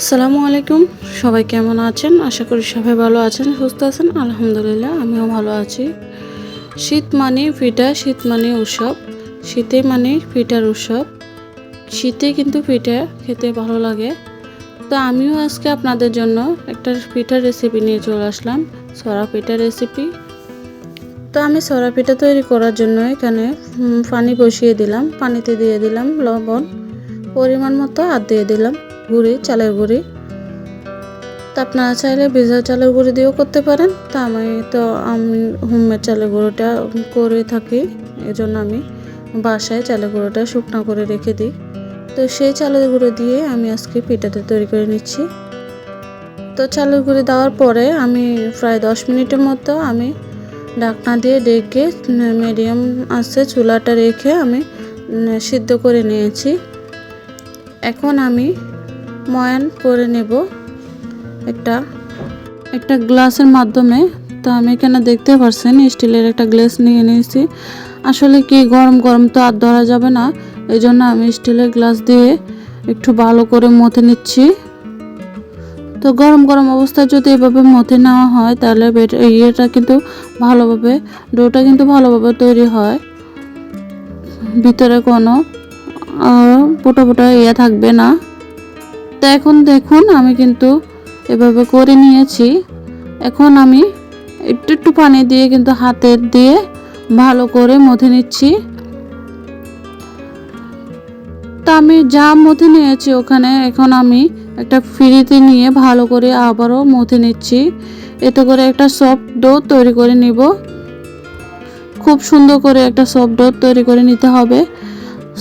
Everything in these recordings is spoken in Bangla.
আসসালামু আলাইকুম। সবাই কেমন আছেন? আশা করি সবাই ভালো আছেন, সুস্থ আছেন। আলহামদুলিল্লাহ, আমিও ভালো আছি। শীত মানে পিঠা, শীত মানে উৎসব। শীতে মানে পিঠার উৎসব। শীতে কিন্তু পিঠা খেতে ভালো লাগে। তো আমিও আজকে আপনাদের জন্য একটা পিঠার রেসিপি নিয়ে চলে আসলাম, সরা পিঠার রেসিপি তো আমি সরা পিঠা তৈরি করার জন্য এখানে পানি বসিয়ে দিলাম। পানিতে দিয়ে দিলাম লবণ। পরিমাণ মতো আর দিয়ে দিলাম। গুঁড়ি চালের গুঁড়ি তা আপনারা চাইলে ভেজা চালের গুঁড়ি দিয়েও করতে পারেন। তা আমি তো আমি হোমমেড চালের গুঁড়োটা করে থাকি। এই জন্য আমি বাসায় চালের গুঁড়োটা শুকনো করে রেখে দিই। তো সেই চালের গুঁড়ো দিয়ে আমি আজকে পিঠাটা তৈরি করে নিচ্ছি। তো চালের গুঁড়ি দেওয়ার পরে আমি প্রায় দশ মিনিটের মতো আমি ঢাকনা দিয়ে ডেকে মিডিয়াম আছে চুলাটা রেখে আমি সিদ্ধ করে নিয়েছি। এখন আমি ময়ান করে নেব একটা একটা গ্লাসের মাধ্যমে। তো আমি এখানে দেখতে পারছেন, স্টিলের একটা গ্লাস নিয়ে নিয়েছি। আসলে কি গরম গরম তো আর ধরা যাবে না এই জন্য আমি স্টিলের গ্লাস দিয়ে একটু ভালো করে মথে নিচ্ছি। তো গরম গরম অবস্থায় যদি এভাবে মথে নেওয়া হয়, তাহলে ইয়েটা কিন্তু ভালোভাবে, ডোটা কিন্তু ভালোভাবে তৈরি হয়। ভিতরে কোনো পোটা পোটা ইয়ে থাকবে না। তো এখন দেখুন, আমি কিন্তু এভাবে করে নিয়েছি। এখন আমি একটু একটু পানি দিয়ে কিন্তু হাতের দিয়ে ভালো করে মথে নিচ্ছি। তা আমি যা মথে নিয়েছি ওখানে, এখন আমি একটা ফ্রিতে নিয়ে ভালো করে আবারও মথে নিচ্ছি। এতে করে একটা সফট ডো তৈরি করে নিব। খুব সুন্দর করে একটা সফট ডো তৈরি করে নিতে হবে।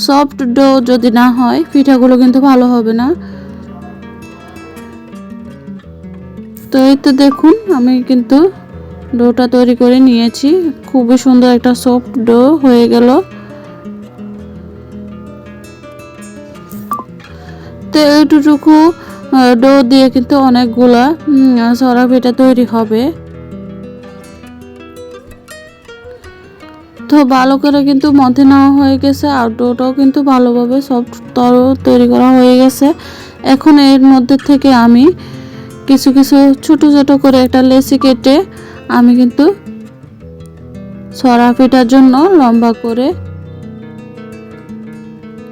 সফট ডো যদি না হয়, পিঠাগুলো কিন্তু ভালো হবে না। তো এই তো দেখুন, আমি কিন্তু ডোটা তৈরি করে নিয়েছি। খুবই সুন্দর একটা সফট ডো হয়ে গেল। তো এইটুকু ডো দিয়ে কিন্তু অনেকগুলা সরা পিঠা তৈরি হবে। তো ভালো করে কিন্তু মধ্যে নেওয়া হয়ে গেছে, আর ডোটাও কিন্তু ভালোভাবে সফট তর তৈরি করা হয়ে গেছে। এখন এর মধ্যে থেকে আমি কিছু কিছু ছোট ছোট করে একটা লেসি কেটে আমি কিন্তু সরা পিঠার জন্য লম্বা করে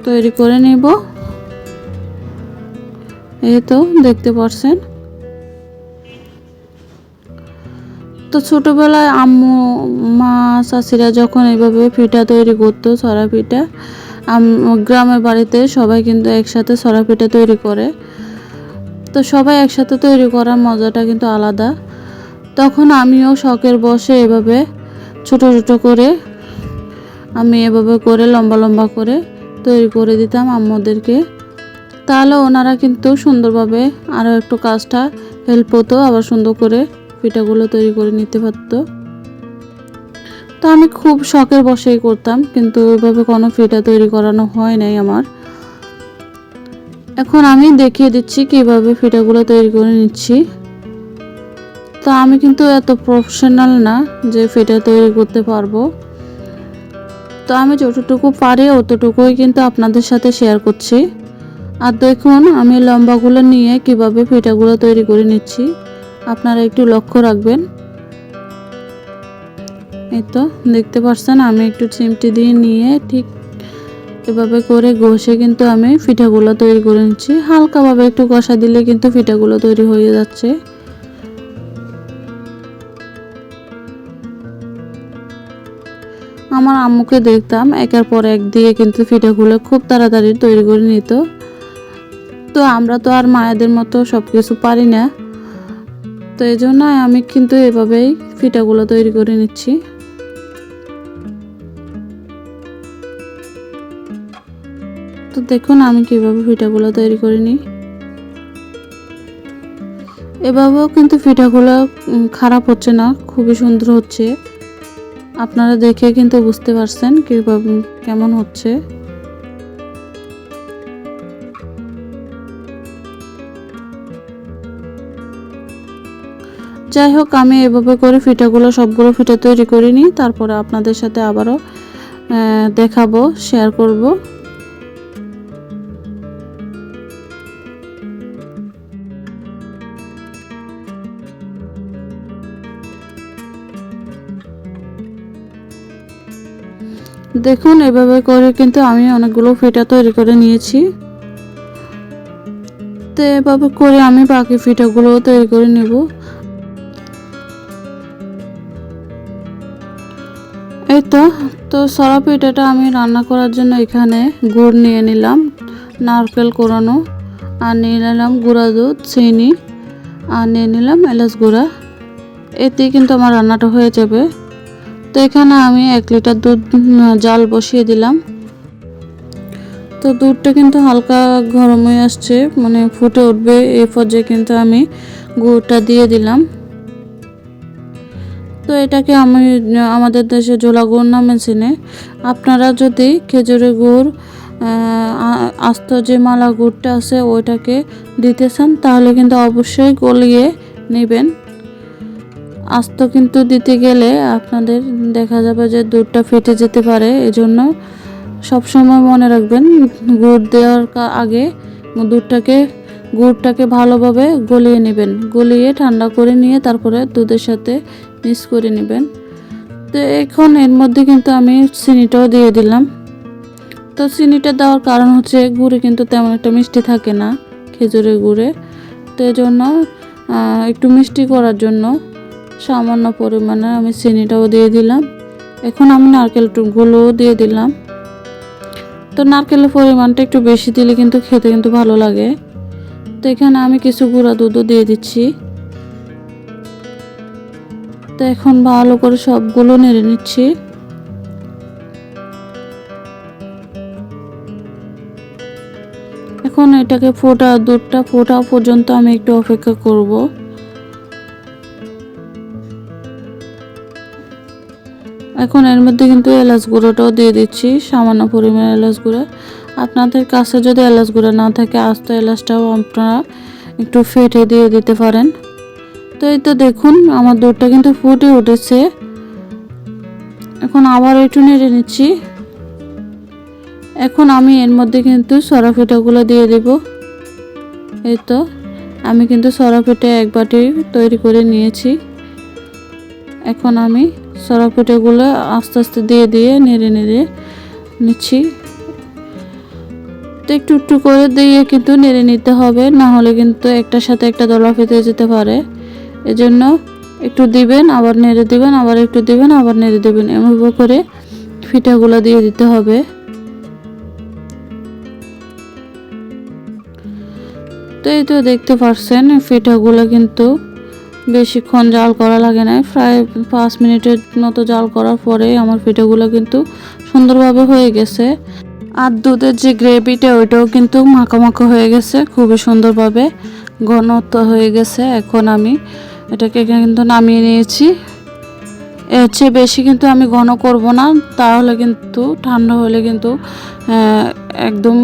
তৈরি করে নেব। এই তো দেখতে পাচ্ছেন তো ছোটবেলায় আম্মু, মা, চাষিরা যখন এইভাবে পিঠা তৈরি করতো, সরা পিঠা গ্রামের বাড়িতে সবাই কিন্তু একসাথে সরা পিঠা তৈরি করে। তো সবাই একসাথে তৈরি করার মজাটা কিন্তু আলাদা। তখন আমিও শখের বসে এভাবে ছোট ছোট করে আমি এভাবে করে লম্বা লম্বা করে তৈরি করে দিতাম আম্মুদেরকে। তাহলে ওনারা কিন্তু সুন্দরভাবে আরও একটু কাজটা হেল্প হতো, আবার সুন্দর করে পিঠাগুলো তৈরি করে নিতে পারতো। তো আমি খুব শখের বসেই করতাম, কিন্তু ওইভাবে কোনো পিঠা তৈরি করানো হয় নাই আমার। এখন আমি দেখিয়ে দিচ্ছি কীভাবে পিঠাগুলো তৈরি করে নিচ্ছি। তো আমি কিন্তু এত প্রফেশনাল না যে পিঠা তৈরি করতে পারব। তো আমি যতটুকু পারি অতটুকুই কিন্তু আপনাদের সাথে শেয়ার করছি। আর দেখুন, আমি লম্বাগুলো নিয়ে কীভাবে পিঠাগুলো তৈরি করে নিচ্ছি। আপনারা একটু লক্ষ্য রাখবেন। এই তো, দেখতে পাচ্ছেন আমি একটু চিমটি দিয়ে নিয়ে ঠিক এভাবে করে ঘষে কিন্তু আমি পিঠাগুলো তৈরি করে নিচ্ছি। হালকাভাবে একটু কষা দিলে কিন্তু পিঠাগুলো তৈরি হয়ে যাচ্ছে। আমার আম্মুকে দেখতাম, একের পর এক দিয়ে কিন্তু পিঠাগুলো খুব তাড়াতাড়ি তৈরি করে নিত। তো আমরা তো আর মায়েদের মতো সব কিছু পারি না। তো এই জন্য আমি কিন্তু এভাবেই পিঠাগুলো তৈরি করে নিচ্ছি। তো দেখুন আমি কীভাবে পিঠাগুলো তৈরি করে নিই। এভাবেও কিন্তু পিঠাগুলো খারাপ হচ্ছে না, খুবই সুন্দর হচ্ছে। আপনারা দেখে কিন্তু বুঝতে পারছেন কীভাবে কেমন হচ্ছে। যাই হোক, আমি এভাবে করে ফিটাগুলো সবগুলো ফিটা তৈরি করে নিই, তারপরে আপনাদের সাথে আবারও দেখাবো শেয়ার করব। দেখুন, এভাবে করে কিন্তু আমি অনেকগুলো ফিটা তৈরি করে নিয়েছি। তো এভাবে করে আমি বাকি ফিটাগুলো তৈরি করে নেব। এই তো তো সরা পিঠাটা আমি রান্না করার জন্য এখানে গুড় নিয়ে নিলাম, নারকেল কোরানো, আর নিয়ে নিলাম গুঁড়া দুধ, চিনি, আর নিয়ে নিলাম এলাচ গুঁড়া। এতেই কিন্তু আমার রান্নাটা হয়ে যাবে। তো এখানে আমি এক লিটার দুধ জাল বসিয়ে দিলাম। তো দুধটা কিন্তু হালকা গরম হয়ে আসছে মানে ফুটে উঠবে এই পর্যায়ে কিন্তু আমি গুড়টা দিয়ে দিলাম। তো এটাকে আমি, আমাদের দেশে জোলা গুড় নামে চেনে। আপনারা যদি খেজুরের গুড় আস্ত যে মালা গুড়টা আছে, ওইটাকে দিতে চান, তাহলে কিন্তু অবশ্যই গলিয়ে নেবেন। আস্ত কিন্তু দিতে গেলে আপনাদের দেখা যাবে যে দুধটা ফেটে যেতে পারে। এজন্য সবসময় মনে রাখবেন, গুড় দেওয়ার আগে দুধটাকে, গুড়টাকে ভালোভাবে গলিয়ে নেবেন। গলিয়ে ঠান্ডা করে নিয়ে তারপরে দুধের সাথে মিক্স করে নেবেন। তো এখন এর মধ্যে কিন্তু আমি চিনিটাও দিয়ে দিলাম। তো চিনিটা দেওয়ার কারণ হচ্ছে গুড়ে কিন্তু তেমন একটা মিষ্টি থাকে না, খেজুরের গুড়ে। তো জন্য একটু মিষ্টি করার জন্য সামান্য পরিমাণে আমি চিনিটাও দিয়ে দিলাম। এখন আমি নারকেল নারকেলগুলোও দিয়ে দিলাম। তো নারকেলের পরিমাণটা একটু বেশি দিলে কিন্তু খেতে কিন্তু ভালো লাগে। তো এখানে আমি কিছু গুঁড়া দুধও দিয়ে দিচ্ছি। তো এখন ভালো করে সবগুলো নেড়ে নিচ্ছি। এখন এটাকে ফোটা দুধটা ফোটা পর্যন্ত আমি একটু অপেক্ষা করব। এখন এর মধ্যে কিন্তু এলাচ গুঁড়োটাও দিয়ে দিচ্ছি, সামান্য পরিমাণ এলাচ গুঁড়ো। আপনাদের কাছে যদি এলাচ গুঁড়ো না থাকে, আস্ত এলাচটাও আপনারা একটু ফেটে দিয়ে দিতে পারেন। তো এই তো দেখুন, আমার দুধটা কিন্তু ফুটে উঠেছে। এখন আবার একটু নেড়ে নিচ্ছি। এখন আমি এর মধ্যে কিন্তু সরা ফেটাগুলো দিয়ে দেব। এই তো, আমি কিন্তু সরা ফেটে এক বাটি তৈরি করে নিয়েছি। এখন আমি সরা ফেটেগুলো আস্তে আস্তে দিয়ে দিয়ে নেড়ে নেড়ে নিচ্ছি। তো একটু একটু করে দিয়ে কিন্তু নেড়ে নিতে হবে, না হলে কিন্তু একটার সাথে একটা দলা ফেটে যেতে পারে। এজন্য একটু দিবেন, আবার নেড়ে দিবেন, আবার একটু দিবেন, আবার নেড়ে দিবেন। এমনভাবে করে ফিটাগুলো দিয়ে দিতে হবে। তো এই তো দেখতে পারছেন ফিটাগুলো কিন্তু বেশিক্ষণ জাল করা লাগে না প্রায় পাঁচ মিনিটের মতো জাল করার পরে আমার পিঠেগুলো কিন্তু সুন্দরভাবে হয়ে গেছে। আর দুধের যে গ্রেভিটা, ওইটাও কিন্তু মাখা মাখা হয়ে গেছে, খুবই সুন্দরভাবে ঘনত্ব হয়ে গেছে। এখন আমি এটাকে কিন্তু নামিয়ে নিয়েছি। এর চেয়ে বেশি কিন্তু আমি ঘন করব না, তাহলে কিন্তু ঠান্ডা হলে কিন্তু একদম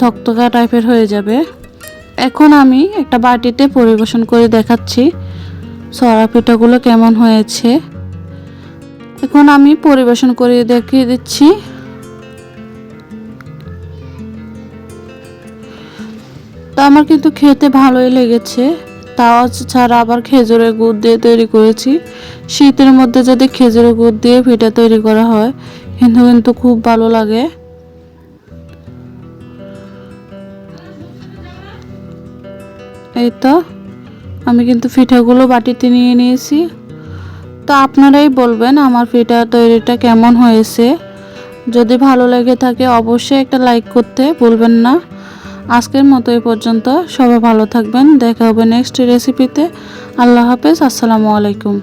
থকথকা টাইপের হয়ে যাবে। এখন আমি একটা বাটিতে পরিবেশন করে দেখাচ্ছি সরা পিঠাগুলো কেমন হয়েছে। এখন আমি পরিবেশন করে দেখিয়ে দিচ্ছি। তো আমার কিন্তু খেতে ভালোই লেগেছে। তাও ছাড়া আবার খেজুরের গুড় দিয়ে তৈরি করেছি। শীতের মধ্যে যদি খেজুরের গুড় দিয়ে পিঠা তৈরি করা হয়, কিন্তু কিন্তু খুব ভালো লাগে। এই তো, আমি কিন্তু পিঠাগুলো বাটিতে নিয়ে নিয়েছি। তো আপনারাই বলবেন আমার পিঠা তৈরিটা কেমন হয়েছে। যদি ভালো লেগে থাকে অবশ্যই একটা লাইক করতে বলবেন না। আজকের মতো এই পর্যন্ত, সবাই ভালো থাকবেন, দেখা হবে নেক্সট রেসিপিতে। আল্লাহ হাফেজ, আসসালামু আলাইকুম।